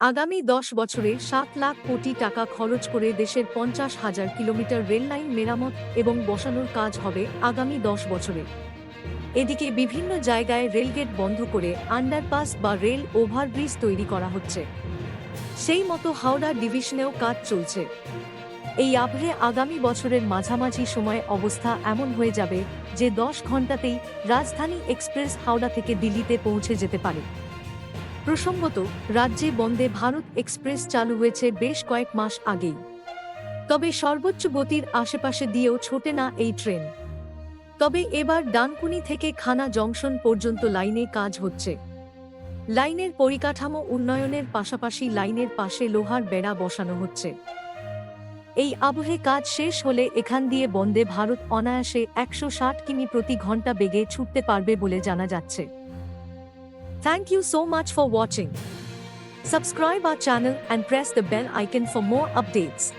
আগামী দশ বছরে সাত লাখ কোটি টাকা খরচ করে দেশের পঞ্চাশ হাজার কিলোমিটার রেললাইন মেরামত এবং বসানোর কাজ হবে আগামী দশ বছরে। এদিকে বিভিন্ন জায়গায় রেলগেট বন্ধ করে আন্ডারপাস বা রেল ওভারব্রিজ তৈরি করা হচ্ছে। সেই মতো হাওড়া ডিভিশনেও কাজ চলছে। এই আবহে আগামী বছরের মাঝামাঝি সময়ে অবস্থা এমন হয়ে যাবে যে দশ ঘন্টাতেই রাজধানী এক্সপ্রেস হাওড়া থেকে দিল্লিতে পৌঁছে যেতে পারে। প্রসঙ্গত, রাজ্যে বন্দে ভারত এক্সপ্রেস চালু হয়েছে বেশ কয়েক মাস আগেই। তবে সর্বোচ্চ গতির আশেপাশে দিয়েও ছোটে না এই ট্রেন। তবে এবার ডানকুনি থেকে খানা জংশন পর্যন্ত লাইনে কাজ হচ্ছে। লাইনের পরিকাঠামো উন্নয়নের পাশাপাশি লাইনের পাশে লোহার বেড়া বসানো হচ্ছে। এই আবহে কাজ শেষ হলে এখান দিয়ে বন্দে ভারত অনায়াসে একশো ষাট কিমি প্রতি ঘণ্টা বেগে ছুটতে পারবে বলে জানা যাচ্ছে। Thank you so much for watching. Subscribe our channel and press the bell icon for more updates.